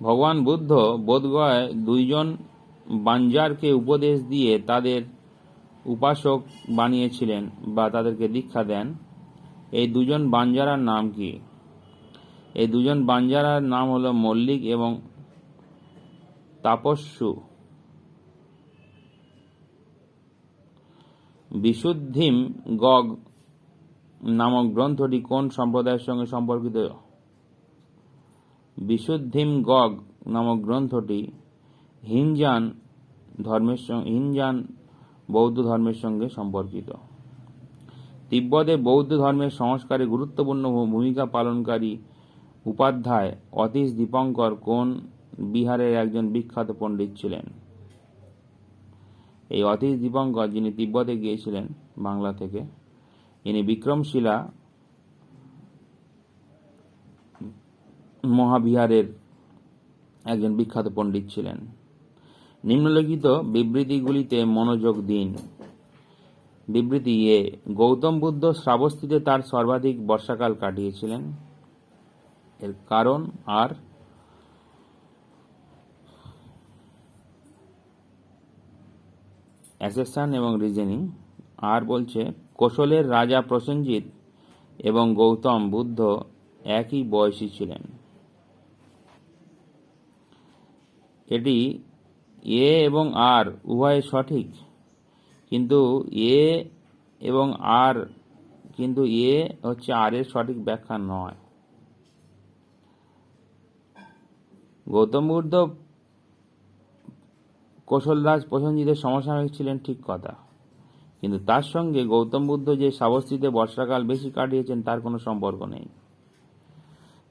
ভগবান বুদ্ধ বোধগয়ায় দুইজন বাঞ্জারকে উপদেশ দিয়ে তাদের উপাসক বানিয়েছিলেন বা তাদেরকে দীক্ষা দেন। এই দুজন বাঞ্জারার নাম কি? এই দুজন বাঞ্জারার নাম হলো মল্লিক এবং তাপস্যু। বিশুদ্ধিম গগ নামক গ্রন্থটি কোন সম্প্রদায়ের সঙ্গে সম্পর্কিত? বিশুদ্ধিম গগ নামক গ্রন্থটি হিনজান ধর্মের হিনজান বৌদ্ধ ধর্মের সঙ্গে সম্পর্কিত। তিব্বতে বৌদ্ধ ধর্মের সংস্কারে গুরুত্বপূর্ণ ভূমিকা পালনকারী উপাধ্যায় অতীশ দীপঙ্কর কোন বিহারের একজন বিখ্যাত পণ্ডিত ছিলেন? এই অতীশ দীপঙ্কর যিনি তিব্বতে গিয়েছিলেন বাংলা থেকে, ইনি বিক্রমশিলা মহাবিহারের একজন বিখ্যাত পণ্ডিত ছিলেন। নিম্নলিখিত বিবৃতিগুলিতে মনোযোগ দিন। বিবৃতি এ, গৌতম বুদ্ধ শ্রাবস্তিতে তার সর্বাধিক বর্ষাকাল কাটিয়েছিলেন। এর কারণ আর অ্যাসেসান এবং রিজনিং। আর বলছে, কোশলের রাজা প্রসেনজিৎ এবং গৌতম বুদ্ধ একই বয়সী ছিলেন। এটি এ এবং আর উভয় সঠিক, কিন্তু এ এবং আর, কিন্তু এ হচ্ছে আর এর সঠিক ব্যাখ্যা নয়। গৌতম বুদ্ধ কৌশলরাজ প্রসেনজিতের সমসাময়িক ছিলেন ঠিক কথা, কিন্তু তার সঙ্গে গৌতম বুদ্ধ যে সাবস্তিতে বর্ষাকাল বেশি কাটিয়েছেন তার কোনো সম্পর্ক নেই।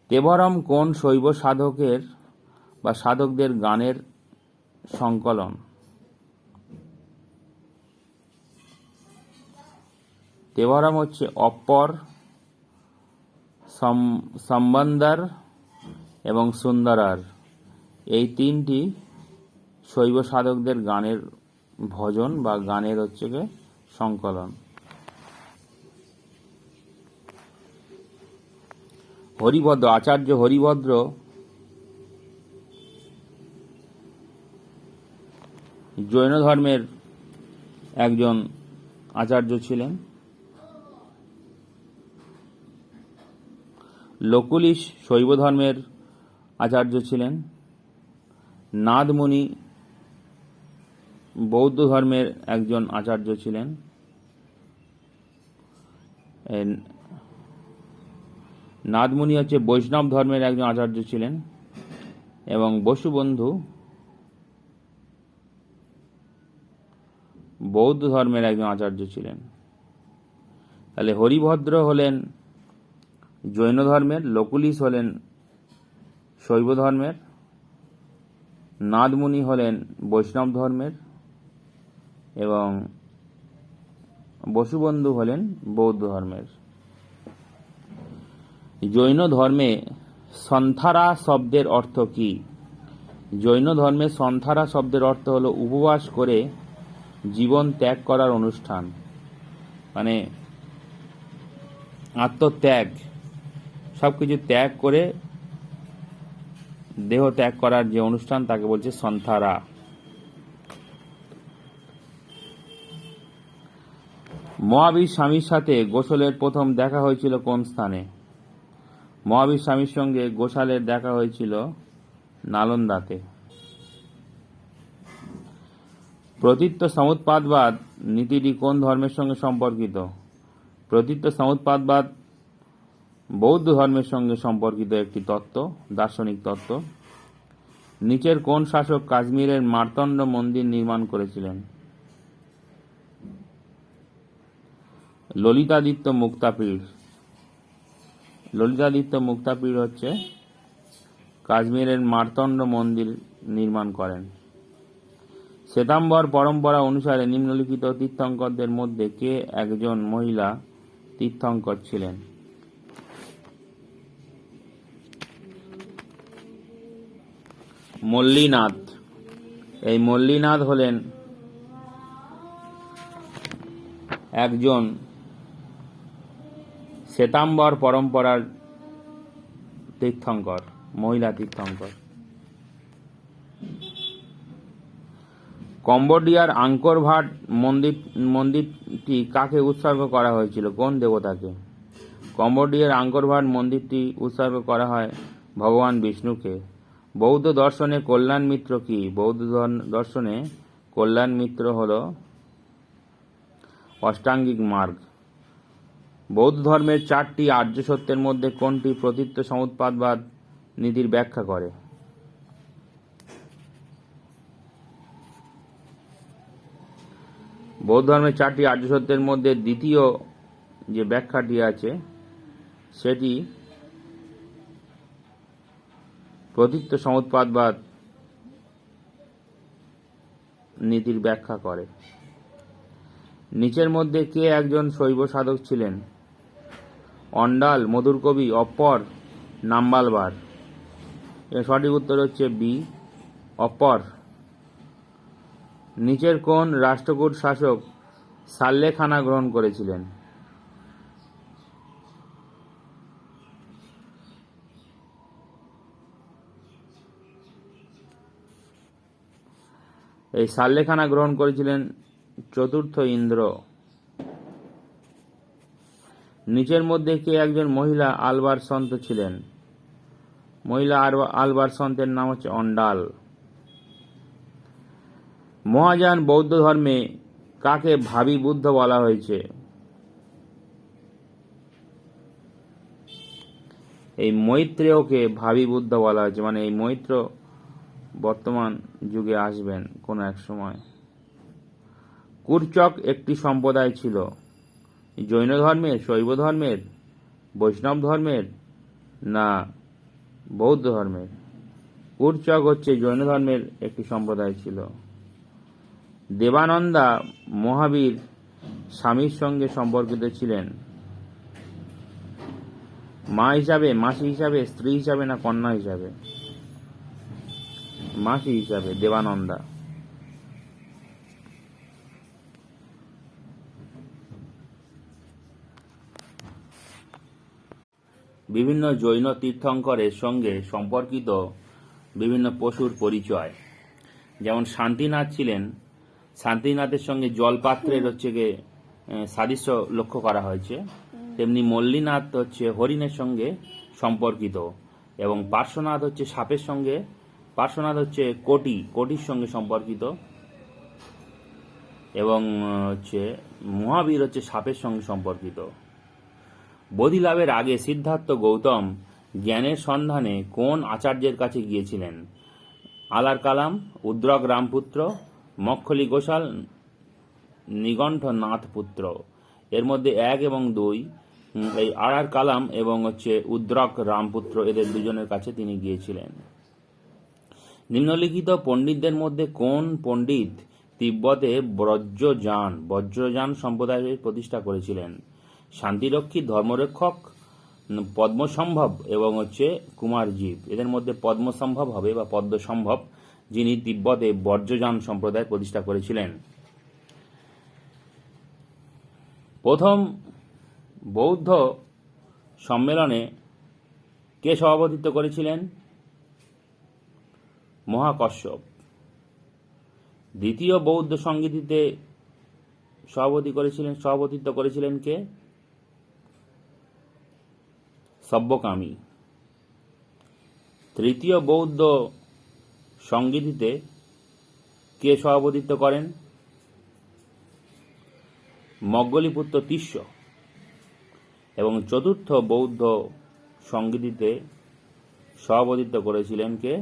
তেভরম কোন শৈব সাধকের বা সাধকদের গানের সংকলন। তেভরম হচ্ছে অপর, সম- সম্বন্দার এবং সুন্দরার। এই তিনটি শৈব সাধকদের গানের ভজন বা গানের হচ্ছে সংকলন। হরিভদ্র, আচার্য হরিভদ্র জৈন ধর্মের একজন আচার্য ছিলেন। লকুলিশ শৈব ধর্মের আচার্য ছিলেন। নাদমুনি বৌদ্ধ ধর্মের একজন আচার্য ছিলেন। নাদমুনি হচ্ছে বৈষ্ণব ধর্মের একজন আচার্য ছিলেন এবং বসুবন্ধু বৌদ্ধ ধর্মের একজন আচার্য ছিলেন। তাহলে হরিভদ্র হলেন জৈন ধর্মের লকুলিশ হলেন শৈব ধর্মের, নাদমুনি হলেন বৈষ্ণব ধর্মের এবং বসুবন্ধু হলেন বৌদ্ধ ধর্মের। জৈন ধর্মে সন্থারা শব্দের অর্থ কি? জৈন ধর্মে সন্থারা শব্দের অর্থ হলো উপবাস করে জীবন ত্যাগ করার অনুষ্ঠান। মানে আত্মত্যাগ। সব কিছু ত্যাগ করে দেহ ত্যাগ করার যে অনুষ্ঠান, তাকে বলছে সন্থারা। মহাবীর স্বামীর সাথে গোসলের প্রথম দেখা হয়েছিল কোন স্থানে? মহাবীর স্বামীর সঙ্গে গোসালের দেখা হয়েছিল নালন্দাতে। প্রতীত্য সমুৎপাদবাদ নীতিটি কোন ধর্মের সঙ্গে সম্পর্কিত? প্রতীত্য সমুৎপাদবাদ বৌদ্ধ ধর্মের সঙ্গে সম্পর্কিত একটি তত্ত্ব, দার্শনিক তত্ত্ব। নিচের কোন শাসক কাশ্মীরের মার্তণ্ড মন্দির নির্মাণ করেছিলেন? ললিতাদিত্য মুক্তাপীঠ ললিতাদিত্য মুক্তাপীঠ হচ্ছে কাশ্মীরের মার্তণ্ড মন্দির নির্মাণ করেন। শ্বেতাম্বর পরম্পরা অনুসারে নিম্নলিখিত তীর্থঙ্করদের মধ্যে কে একজন মহিলা তীর্থঙ্কর ছিলেন? মল্লীনাথ। এই মল্লীনাথ হলেন একজন শ্বেতাম্বর পরম্পরার তীর্থঙ্কর, মহিলা তীর্থঙ্কর। কম্বোডিয়ার আঙ্কর ভাট মন্দির মন্দিরটি কাকে উৎসর্গ করা হয়েছিল? কোন দেবতাকে? কম্বোডিয়ার আঙ্কর ভাট মন্দিরটি উৎসর্গ করা হয় ভগবান বিষ্ণুকে। বৌদ্ধ দর্শনে কল্যাণ মিত্র কি? বৌদ্ধ দর্শনে কল্যাণ মিত্র হল অষ্টাঙ্গিক মার্গ। বৌদ্ধ ধর্মের চারটি আর্য সত্যের মধ্যে কোনটি প্রতীত্ব সমুৎপাদবাদ নীতির ব্যাখ্যা করে? বৌদ্ধ ধর্মের চারটি আর্য সত্যের মধ্যে দ্বিতীয় যে ব্যাখ্যাটি আছে, সেটি প্রতীত্ব সমুৎপাদবাদ নীতির ব্যাখ্যা করে। নিচের মধ্যে কে একজন শৈব সাধক ছিলেন? অন্ডাল, মধুর কবি, অপর, নাম্বালবার। এর সঠিক উত্তর হচ্ছে বি, অপর। নিচের কোন রাষ্ট্রকূট শাসক সাল্লেখানা গ্রহণ করেছিলেন। এই সাল্লেখানা গ্রহণ করেছিলেন চতুর্থ ইন্দ্র। নিচের মধ্যে কে একজন মহিলা আলবার সন্ত ছিলেন। মহিলা আলবার সন্তের নাম হচ্ছে অন্ডাল। মহাযান বৌদ্ধ ধর্মে কাকে ভাবি বুদ্ধ বলা হয়েছে? এই মৈত্রেয়কে ভাবি বুদ্ধ বলা হয়েছে মানে এই মৈত্র বর্তমান যুগে আসবেন কোনো এক সময়। কুরচক একটি সম্প্রদায় ছিল। জৈন ধর্মের, শৈব ধর্মের, বৈষ্ণব ধর্মের না বৌদ্ধ ধর্মের। কুরচক হচ্ছে জৈন ধর্মের একটি সম্প্রদায় ছিল। দেবানন্দা মহাবীর স্বামীর সঙ্গে সম্পর্কিত ছিলেন। মা হিসাবে, মাসি হিসাবে, স্ত্রী হিসাবে না কন্যা হিসাবে? মাসি হিসাবে, দেবানন্দা। বিভিন্ন জৈন তীর্থঙ্করের সঙ্গে সম্পর্কিত বিভিন্ন পশুর পরিচয়। যেমন শান্তিনাথ ছিলেন শান্তিনাথের সঙ্গে জলপাত্রের হচ্ছে গিয়ে সাদৃশ্য লক্ষ্য করা হয়েছে। তেমনি মল্লীনাথ হচ্ছে হরিণের সঙ্গে সম্পর্কিত এবং পার্শ্বনাথ হচ্ছে সাপের সঙ্গে পার্শ্বনাথ হচ্ছে কোটি কোটির সঙ্গে সম্পর্কিত এবং হচ্ছে মহাবীর হচ্ছে সাপের সঙ্গে সম্পর্কিত। বোধি লাভের আগে সিদ্ধার্থ গৌতম জ্ঞানের সন্ধানে কোন আচার্যের কাছে গিয়েছিলেন? আলার কালাম উদ্রক রামপুত্র মক্ষলি গোশাল, নিগণ্ঠ নাথ পুত্র এর মধ্যে এক এবং দুই এই আড়ার কালাম এবং হচ্ছে উদ্রক রামপুত্র, এদের দুজনের কাছে তিনি গিয়েছিলেন। নিম্নলিখিত পণ্ডিতদের মধ্যে কোন পণ্ডিত তিব্বতে ব্রজযান বজ্রযান সম্প্রদায়ের প্রতিষ্ঠা করেছিলেন? শান্তিরক্ষী, ধর্মরক্ষক, পদ্মসম্ভব এবং হচ্ছে কুমারজীব এদের মধ্যে পদ্মসম্ভব হবে বা পদ্মসম্ভব। যিনি তিব্বতে বর্জ্যযান সম্প্রদায় প্রতিষ্ঠা করেছিলেন। প্রথম বৌদ্ধ সম্মেলনে কে সভাপতিত্ব করেছিলেন? মহাকশ্যপ। দ্বিতীয় বৌদ্ধ সংগীতিতে সভাপতি করেছিলেন, সভাপতিত্ব করেছিলেন কে? সব্যকামী। তৃতীয় বৌদ্ধ সংগীতিতে কে সভাপতিত্ব করেন? মগ্গলিপুত্র তিস্য এবং চতুর্থ বৌদ্ধ সংগীতিতে সভাপতিত্ব করেছিলেন কে?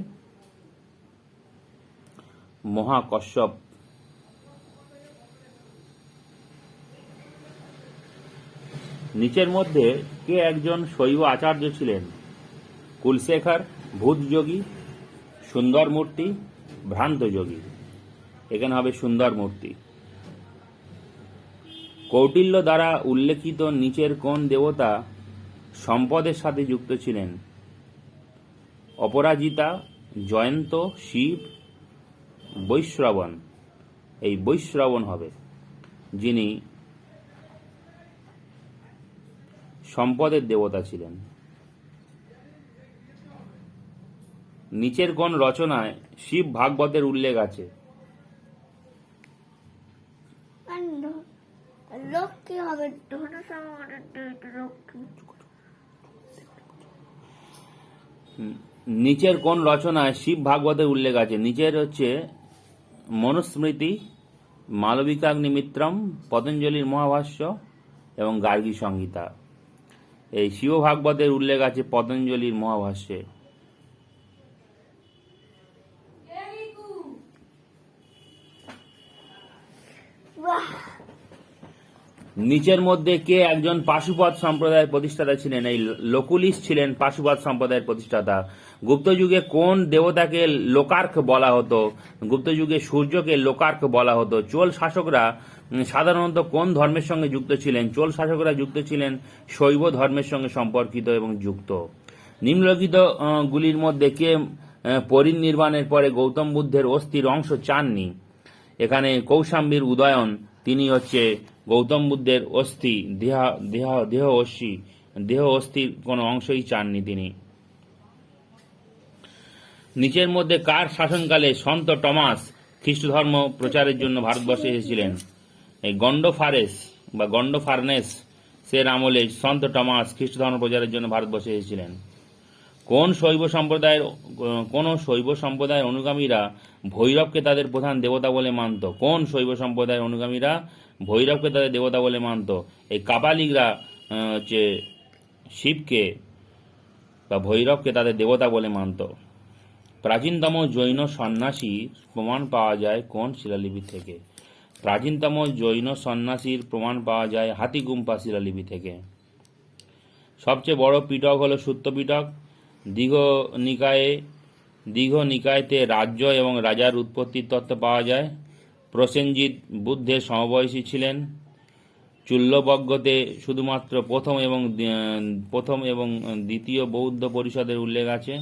মহাকশ্যপ। নিচের মধ্যে কে একজন শৈব আচার্য ছিলেন? কুলশেখর, ভূতযোগী সুন্দর মূর্তি, ভ্রান্ত যোগী। এখানে হবে সুন্দর মূর্তি। কৌটিল্য দ্বারা উল্লেখিত নিচের কোন দেবতা সম্পদের সাথে যুক্ত ছিলেন? অপরাজিতা, জয়ন্ত, শিব, বৈশ্রবণ। এই বৈশ্রবণ হবে, যিনি সম্পদের দেবতা ছিলেন। নিচের কোন রচনায় শিব ভাগবতের উল্লেখ আছে। নিচের কোন রচনায় শিব ভাগবতের উল্লেখ আছে। নিচের হচ্ছে মনুস্মৃতি মালবিকাগ্নিমিত্রম পতঞ্জলির মহাভাষ্য এবং গার্গী সংহিতা। এই শিব ভাগবতের উল্লেখ আছে পতঞ্জলির মহাভাষ্যে। নিচের মধ্যে কে একজন পাশুপত সম্প্রদায়ের প্রতিষ্ঠাতা ছিলেন? এই লোকুলিস ছিলেন পাশুপত সম্প্রদায়ের প্রতিষ্ঠাতা। গুপ্ত যুগে কোন দেবতাকে লোকার্ক বলা হতো? গুপ্ত যুগে সূর্যকে লোকার্ক বলা হতো। চোল শাসকরা সাধারণত কোন ধর্মের সঙ্গে যুক্ত ছিলেন? চোল শাসকরা যুক্ত ছিলেন শৈব ধর্মের সঙ্গে সম্পর্কিত এবং যুক্ত। নিম্নলিখিত গুলির মধ্যে কে পরিনির্বাণের পরে গৌতম বুদ্ধের অস্থির অংশ চাননি। এখানে কৌশাম্বীর উদয়ন, তিনি হচ্ছে গৌতম বুদ্ধের অস্থি, দেহ দেহ দেহ অস্থি, দেহ অস্থির কোনো অংশই চাননি তিনি। নিচের মধ্যে কার শাসনকালে সন্ত টমাস খ্রিস্ট ধর্ম প্রচারের জন্য ভারতবর্ষে এসেছিলেন? এই গন্ডোফারেস বা গন্ডোফারনেস সের আমলে সন্ত টমাস খ্রিস্ট ধর্ম প্রচারের জন্য ভারতবর্ষে এসেছিলেন। কোন শৈব সম্প্রদায়ের, কোন শৈব সম্প্রদায়ের অনুগামীরা ভৈরবকে তাদের প্রধান দেবতা বলে মানত? কোন শৈব সম্প্রদায়ের অনুগামীরা ভৈরবকে তাদের দেবতা বলে মানত? এই কাপালিকরা হচ্ছে শিবকে বা ভৈরবকে তাদের দেবতা বলে মানত। প্রাচীনতম জৈন সন্ন্যাসীর প্রমাণ পাওয়া যায় কোন শিলালিপি থেকে? প্রাচীনতম জৈন সন্ন্যাসীর প্রমাণ পাওয়া যায় হাতিগুম্পা শিলালিপি থেকে। সবচেয়ে বড় পিটক হলো সূত্র পিটক দীঘ নিকায়ে, দীঘ নিকায়তে রাজ্য এবং রাজার উৎপত্তির তত্ত্ব পাওয়া যায়। প্রসেনজিৎ বুদ্ধের সমবয়সী ছিলেন। চুল্লবজ্ঞতে শুধুমাত্র প্রথম এবং প্রথম এবং দ্বিতীয় বৌদ্ধ পরিষদের উল্লেখ আছে।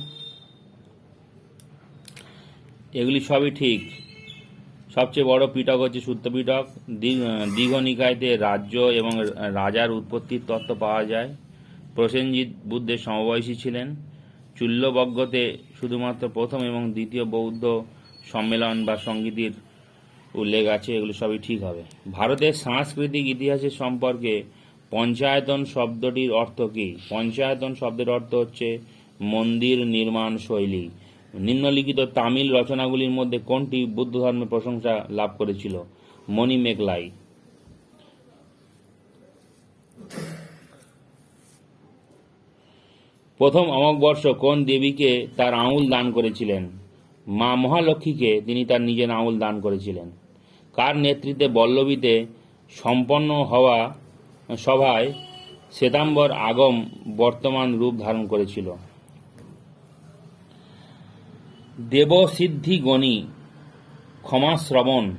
এগুলি সবই ঠিক। সবচেয়ে বড় পিটক হচ্ছে সূত্র পিটক দীঘ নিকায়তে রাজ্য এবং রাজার উৎপত্তির তত্ত্ব পাওয়া যায়। প্রসেনজিৎ বুদ্ধের সমবয়সী ছিলেন। চুল্লবজ্ঞতে শুধুমাত্র প্রথম এবং দ্বিতীয় বৌদ্ধ সম্মেলন বা সঙ্গীতির উল্লেখ আছে, এগুলো সবই ঠিক হবে। ভারতের সাংস্কৃতিক ইতিহাসের সম্পর্কে পঞ্চায়তন শব্দটির অর্থ কী? পঞ্চায়তন শব্দের অর্থ হচ্ছে মন্দির নির্মাণ শৈলী। নিম্নলিখিত তামিল রচনাগুলির মধ্যে কোনটি বুদ্ধ ধর্মের প্রশংসা লাভ করেছিল? মণিমেঘলাই প্রথম অমকবর্ষ কোন দেবীকে তার আঙুল দান করেছিলেন? মা মহালক্ষ্মীকে তিনি তার নিজের আঙুল দান করেছিলেন। কার নেতৃত্বে বল্লভীতে সম্পন্ন হওয়া সভায় শ্বেতাম্বর আগম বর্তমান রূপ ধারণ করেছিল? দেবসিদ্ধি গণী ক্ষমাশ্রবণ,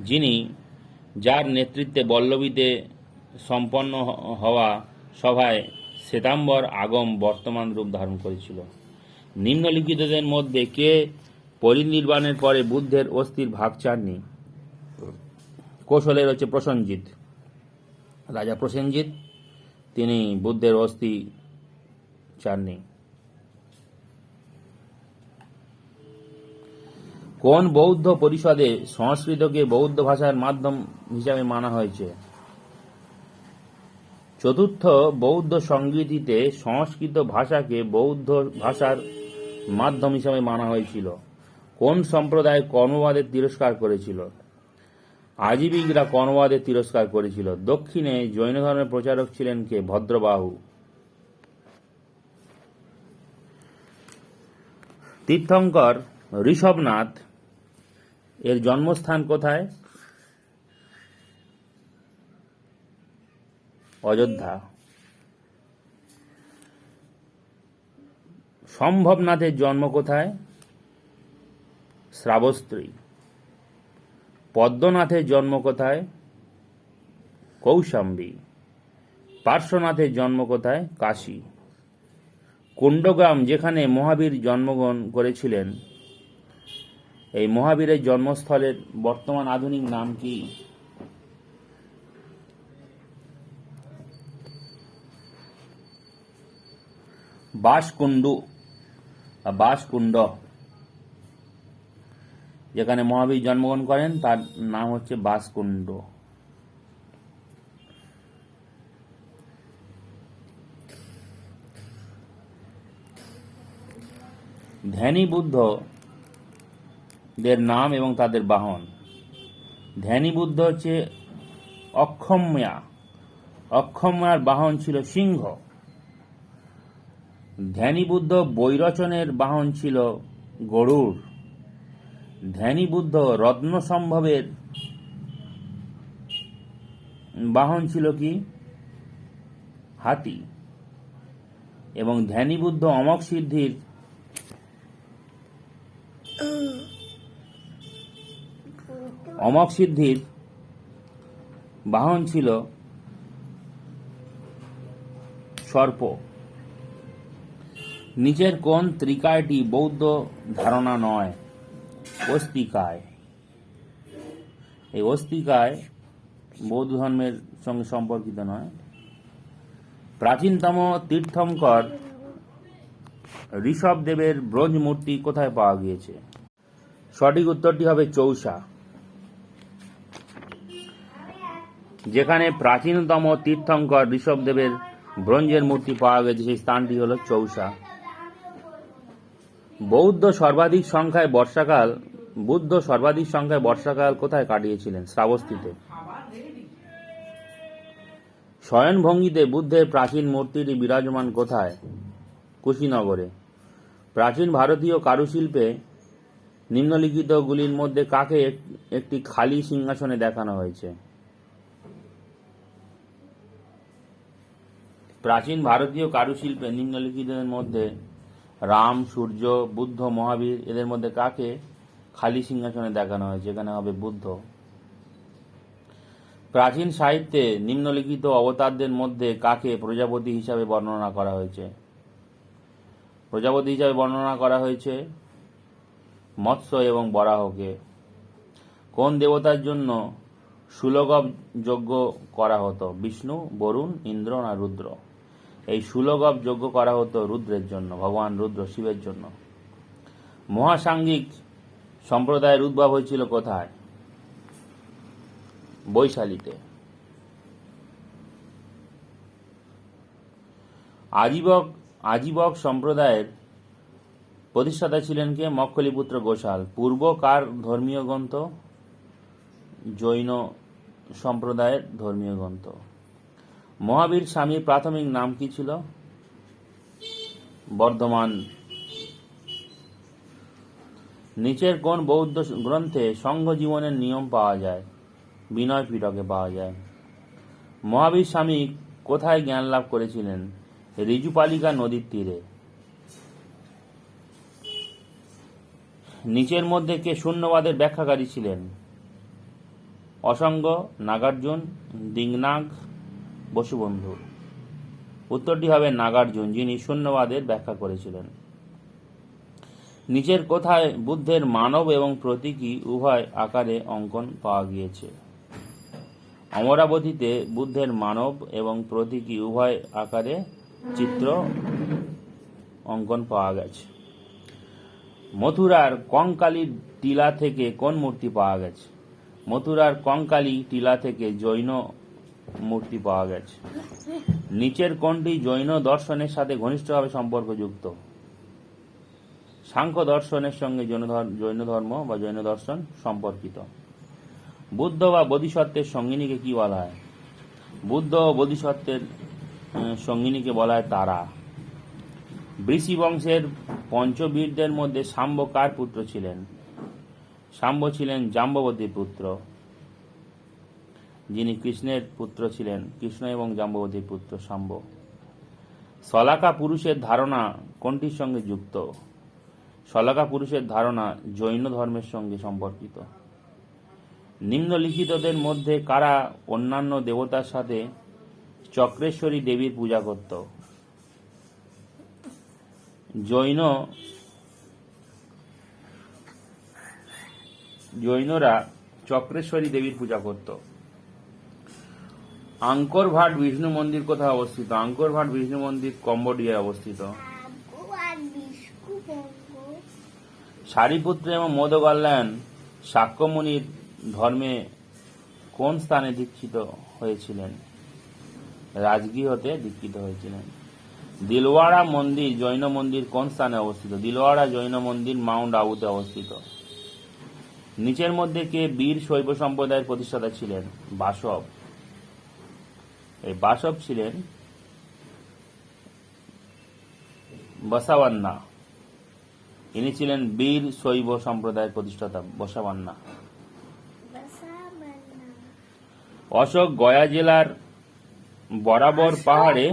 যিনি যার নেতৃত্বে বল্লভীতে সম্পন্ন হওয়া সভায় শ্বেতাম্বর আগম বর্তমান রূপ ধারণ করেছিল। নিম্নলিখিতদের মধ্যে কে পরিনির্বাণের পরে বুদ্ধের অস্থির ভাগ চাননি? কৌশলের হচ্ছে প্রসেনজিৎ। রাজা প্রসেনজিৎ, তিনি বুদ্ধের অস্থি চাননি। কোন বৌদ্ধ পরিষদে সংস্কৃতকে বৌদ্ধ ভাষার মাধ্যম হিসাবে মানা হয়েছে? চতুর্থ বৌদ্ধ সংগীতিতে সংস্কৃত ভাষাকে বৌদ্ধ ভাষার মাধ্যম হিসাবে মানা হয়েছিল। কোন সম্প্রদায় কর্মবাদের তিরস্কার করেছিল? আজীবিকরা কর্মবাদের তিরস্কার করেছিল। দক্ষিণে জৈন ধর্মের প্রচারক ছিলেন কে? ভদ্রবাহু। তীর্থঙ্কর ঋষভনাথ, এর জন্মস্থান কোথায়? অযোধ্যা। সম্ভবনাথের জন্ম কোথায়? শ্রাবস্ত্রী। পদ্মনাথের জন্ম কোথায়? কৌশাম্বী। পার্শ্বনাথের জন্ম কোথায়? কাশী। কুণ্ডগ্রাম, যেখানে মহাবীর জন্মগ্রহণ করেছিলেন। এই মহাবীরের জন্মস্থলের বর্তমান আধুনিক নাম কি? বাসকুণ্ড বাসকুণ্ড। যেখানে মহাবীর জন্মগ্রহণ করেন, তার নাম হচ্ছে বাসকুণ্ড। ধ্যানী বুদ্ধদের নাম এবং তাদের বাহন। ধ্যানী বুদ্ধ হচ্ছে অক্ষম্যা। অক্ষম্যার বাহন ছিল সিংহ। ধ্যানী বুদ্ধ বৈরচনের বাহন ছিল গরুড়। ধ্যানী বুদ্ধ রত্ন সম্ভবের বাহন ছিল কি? হাতি। এবং ধ্যানী বুদ্ধ অমক সিদ্ধির অমক সিদ্ধির বাহন ছিল সর্প। নিচের কোন ত্রিকায়টি বৌদ্ধ ধারণা নয়, অস্তিকায়। এই অস্তিকায় বৌদ্ধ ধর্মের সঙ্গে সম্পর্কিত নয়। প্রাচীনতম তীর্থঙ্কর ঋষভ দেবের ব্রোঞ্জ মূর্তি কোথায় পাওয়া গিয়েছে? সঠিক উত্তরটি হবে চৌসা। যেখানে প্রাচীনতম তীর্থঙ্কর ঋষভদেবের ব্রোঞ্জের মূর্তি পাওয়া গেছে, সেই স্থানটি হল চৌসা। বৌদ্ধ সর্বাধিক সংখ্যায় বর্ষাকাল, বুদ্ধ সর্বাধিক সংখ্যায় বর্ষাকাল কোথায় কাটিয়েছিলেন? শ্রাবস্তিতে। শয়ন ভঙ্গিতে বুদ্ধের প্রাচীন মূর্তিটি বিরাজমান কোথায়? কুশীনগরে। প্রাচীন ভারতীয় কারুশিল্পে নিম্নলিখিতগুলির মধ্যে কাকে একটি খালি সিংহাসনে দেখানো হয়েছে? প্রাচীন ভারতীয় কারুশিল্পে নিম্নলিখিতের মধ্যে রাম, সূর্য, বুদ্ধ, মহাবীর, এদের মধ্যে কাকে? খালি সিংহাসনে দেখানো হয়েছে এখানে হবে বুদ্ধ। প্রাচীন সাহিত্যে নিম্নলিখিত অবতারদের মধ্যে কাকে প্রজাপতি হিসাবে বর্ণনা করা হয়েছে? প্রজাপতি হিসাবে বর্ণনা করা হয়েছে মৎস্য এবং বরাহকে। কোন দেবতার জন্য সুলগব যজ্ঞ করা হতো? বিষ্ণু, বরুণ ইন্দ্র না রুদ্র। এই সুলগব যজ্ঞ করা হতো রুদ্রের জন্য, ভগবান রুদ্র শিবের জন্য। মহাসাঙ্গিক সম্প্রদায়ের উদ্ভব হয়েছিল কোথায়? বৈশালীতে। আজীবক আজীবক সম্প্রদায়ের প্রতিষ্ঠাতা ছিলেন কে? মক্খলিপুত্র গোশাল। পূর্ব কার ধর্মীয় গ্রন্থ? জৈন সম্প্রদায়ের ধর্মীয় গ্রন্থ। মহাবীর স্বামীর প্রাথমিক নাম কি ছিল? বর্ধমান। নিচের কোন বৌদ্ধ গ্রন্থে সংঘ জীবনের নিয়ম পাওয়া যায়? বিনয় পিটকে পাওয়া যায়। মহাবীর স্বামী কোথায় জ্ঞান লাভ করেছিলেন? ঋজুপালিকা নদীর তীরে। নিচের মধ্যে কে শূন্যবাদের ব্যাখ্যাকারী ছিলেন? অসঙ্গ, নাগার্জুন, দিংনাগ বসুবন্ধু। উত্তরটি হবে নাগার্জুন, যিনি শূন্যবাদের ব্যাখ্যা করেছিলেন। নিচের কোথায় বুদ্ধের মানব এবং প্রতীকী উভয় আকারে অঙ্কন পাওয়া গিয়েছে? অমরাবতীতে বুদ্ধের মানব এবং প্রতীকী উভয় আকারে চিত্র অঙ্কন পাওয়া গেছে। মথুরার কঙ্কালী টিলা থেকে কোন মূর্তি পাওয়া গেছে? মথুরার কঙ্কালী টিলা থেকে জৈন মূর্তি পাওয়া গেছে। নিচের কোনটি জৈন দর্শনের সাথে ঘনিষ্ঠভাবে সম্পর্কযুক্ত সাংখ্য দর্শনের সঙ্গে জৈন ধর- জৈন ধর্ম বা জৈন দর্শন সম্পর্কিত। বুদ্ধ বা বোধিসত্ত্বের সঙ্গিনীকে কি বলা হয়? বুদ্ধ ও বোধিসত্ত্বের সঙ্গিনীকে বলা হয় তারা। বৃষি বংশের পঞ্চবীরদের মধ্যে শাম্ব কার পুত্র ছিলেন। শাম্ব ছিলেন জাম্ববতীর পুত্র। যিনি কৃষ্ণের পুত্র ছিলেন, কৃষ্ণ এবং জাম্ববতীর পুত্র শাম্ব। সলাকা পুরুষের ধারণা কোনটির সঙ্গে যুক্ত? সলাকা পুরুষের ধারণা জৈন ধর্মের সঙ্গে সম্পর্কিত। নিম্নলিখিতদের মধ্যে কারা অন্যান্য দেবতার সাথে চক্রেশ্বরী দেবীর পূজা করত? জৈন, জৈনরা চক্রেশ্বরী দেবীর পূজা করত। আঙ্কর ভাট বিষ্ণু মন্দির কোথায় অবস্থিত? আঙ্কর ভাট বিষ্ণু মন্দির কম্বোডিয়ায় অবস্থিত। সারিপুত্র এবং মোদকল্যাণ শাক্যমুনির ধর্মে কোন স্থানে দীক্ষিত হয়েছিলেন? রাজগৃহতে দীক্ষিত হয়েছিলেন। দিলওয়াড়া মন্দির, জৈন মন্দির কোন স্থানে অবস্থিত? দিলওয়াড়া জৈন মন্দির মাউন্ট আবুতে অবস্থিত। নিচের মধ্যে কে বীর শৈব সম্প্রদায়ের প্রতিষ্ঠাতা ছিলেন? বাসব। এই বাসব ছিলেন বসাবান্না। ইনি ছিলেন বীর শৈব সম্প্রদায়ের প্রতিষ্ঠাতা বসাবান্না। অশোক গয়া জেলার বরাবর পাহাড়ে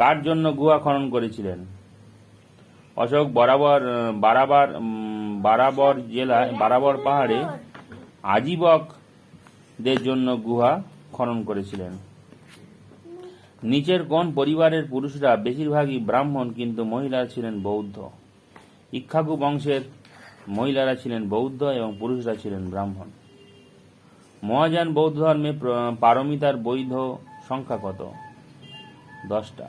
কার জন্য গুহা খনন করেছিলেন? অশোক বরাবর বারাবার বারাবর জেলায় বারাবর পাহাড়ে আজীবকদের জন্য গুহা খনন করেছিলেন। নিচের পরিবারের পুরুষরা বেশিরভাগই ব্রাহ্মণ, কিন্তু মহিলারা ছিলেন বৌদ্ধ। ইক্ষাকু বংশের মহিলারা ছিলেন বৌদ্ধ এবং পুরুষরা ছিলেন ব্রাহ্মণ। মহাযান বৌদ্ধ ধর্মে পারমিতার বৈধ সংখ্যা কত? দশটা।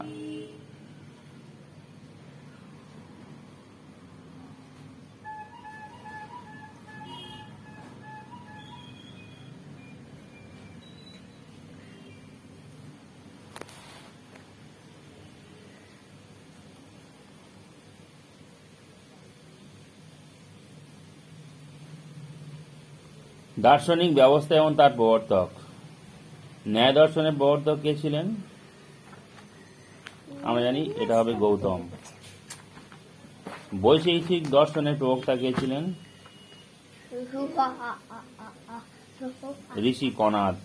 দার্শনিক ব্যবস্থা এবং তার প্রবর্তক। ন্যায় দর্শনের প্রবর্তক কে ছিলেন? আমরা জানি এটা হবে গৌতম। বৈশিক দর্শনের প্রবক্তা কে ছিলেন? ঋষি কনাদ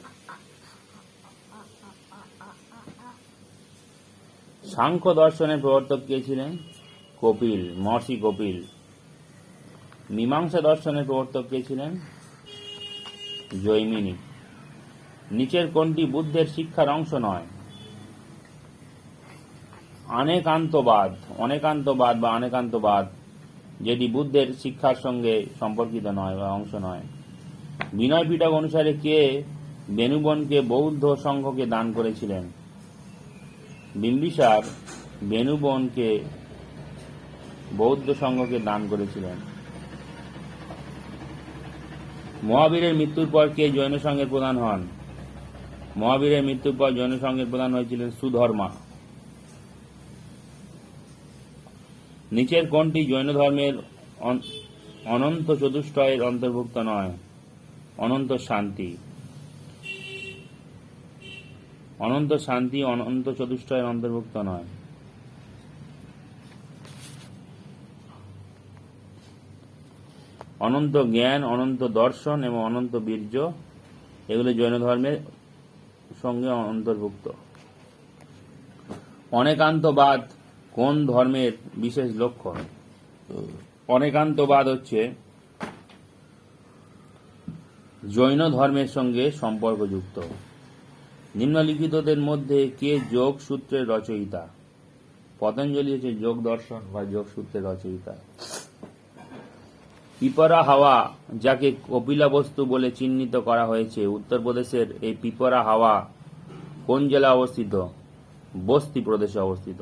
সাংখ্য দর্শনের প্রবর্তক কে ছিলেন? কপিল, মহর্ষি কপিল। মীমাংসা দর্শনের প্রবর্তক কে ছিলেন? জৈমিনী নিচের কোনটি বুদ্ধের শিক্ষার অংশ নয়। অনেকান্তবাদ অনেকান্তবাদ বা অনেকান্তবাদ যেটি বুদ্ধের শিক্ষার সঙ্গে সম্পর্কিত নয় বা অংশ নয়। বিনয় পিটক অনুসারে কে বেনুবনকে বৌদ্ধ সংঘকে দান করেছিলেন? বিম্বিসার বেনুবনকে বৌদ্ধ সংঘকে দান করেছিলেন। মহাবীরের মৃত্যুর পর কে জৈন সংঘের প্রধান হন? মহাবীরের মৃত্যুর পর জৈন সংঘের প্রধান হয়েছিলেন সুধর্মা। নিচের কোনটি জৈন ধর্মের অন- অনন্ত চতুষ্টয়ের অন্তর্ভুক্ত নয়? অনন্ত শান্তি। অনন্ত শান্তি অনন্ত চতুষ্টয়ের অন্তর্ভুক্ত নয়। অনন্ত জ্ঞান, অনন্ত দর্শন এবং অনন্ত বীর্য, এগুলো জৈন ধর্মের সঙ্গে অন্তর্ভুক্ত। অনেকান্তবাদ কোন ধর্মের বিশেষ লক্ষণ? অনেকান্তবাদ হচ্ছে জৈন ধর্মের সঙ্গে সম্পর্কযুক্ত। নিম্নলিখিতদের মধ্যে কে যোগ সূত্রের রচয়িতা? পতঞ্জলি হচ্ছে যোগ দর্শন বা যোগ সূত্রের রচয়িতা। পিপরা হাওয়া, যাকে কপিলা বস্তু বলে চিহ্নিত করা হয়েছে, উত্তরপ্রদেশের এই পিপরা হাওয়া কোন জেলা অবস্থিত? বস্তি প্রদেশে অবস্থিত।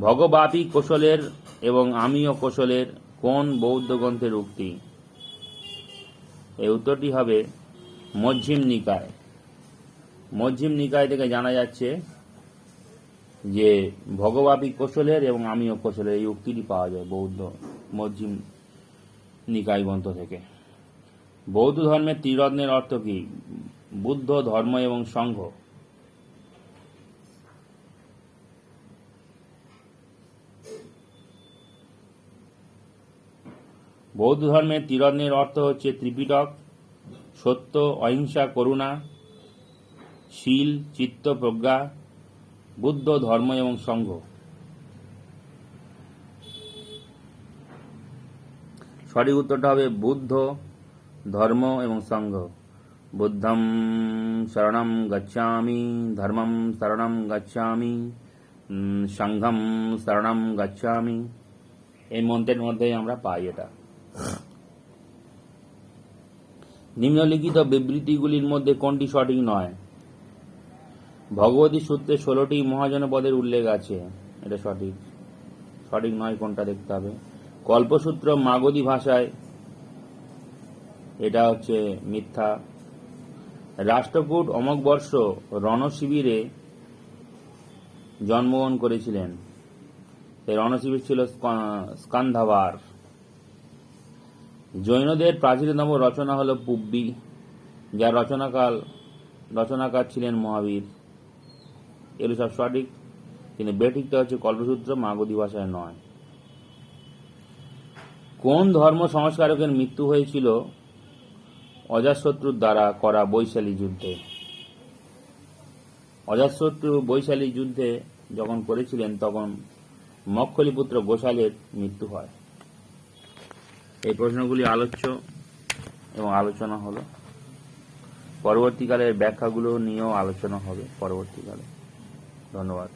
ভগবাপী কোশলের এবং আমিও কোশলের কোন বৌদ্ধ গ্রন্থের উক্তি? এই উত্তরটি হবে মধ্যিম নিকায়। মধ্যিম নিকায় থেকে জানা যাচ্ছে যে ভগবাপী কোশলের এবং আমিও কোশলের এই উক্তিটি পাওয়া যায় বৌদ্ধ মধ্যিম নিকায় গ্রন্থ থেকে। বৌদ্ধ ধর্মের ত্রিরত্নের অর্থ কি? বুদ্ধ ধর্ম এবং সংঘ। বৌদ্ধ ধর্মের ত্রিরত্নের অর্থ হচ্ছে ত্রিপিটক, সত্য, অহিংসা, করুণা, শীল, চিত্ত, প্রজ্ঞা বুদ্ধ, ধর্ম এবং সংঘ। সঠিক উত্তরটা হবে বুদ্ধ, ধর্ম এবং সংঘ। বুদ্ধম শরণম গচ্ছামি, ধর্মম শরণম গচ্ছামি সংঘম শরণম গচ্ছামি। এই মন্ত্রের মধ্যেই আমরা পাই এটা। নিম্নলিখিত বিবৃতিগুলির মধ্যে কোনটি সঠিক নয়? ভগবতী সূত্রে ষোলোটি মহাজনপদের উল্লেখ আছে। এটা সঠিক। সঠিক নয় কোনটা দেখতে হবে। কল্পসূত্র মাগধী ভাষায় এটা হচ্ছে মিথ্যা। রাষ্ট্রকূট অমকবর্ষ রণশিবিরে জন্মগ্রহণ করেছিলেন। রণশিবির ছিল স্ক- স্কান্ধাবার। জৈনদের প্রাচীনতম রচনা হল পুব্বি, যার রচনাকাল, রচনাকার ছিলেন মহাবীর। এগুলো সব সঠিক কিন্তু বেঠিকটা হচ্ছে কল্পসূত্র, মাগধী ভাষায় নয়। কোন ধর্ম সংস্কারকের মৃত্যু হয়েছিল? অজাতশত্রুর দ্বারা করা বৈশালী যুদ্ধে। অজাতশত্রু বৈশালী যুদ্ধে যখন করেছিলেন, তখন মক্ষলিপুত্র গোশালের মৃত্যু হয়। এই প্রশ্নগুলি আলোচ্য এবং আলোচনা হলো পরবর্তীকালের ব্যাখ্যাগুলো নিয়েও আলোচনা হবে পরবর্তীকালে। ধন্যবাদ।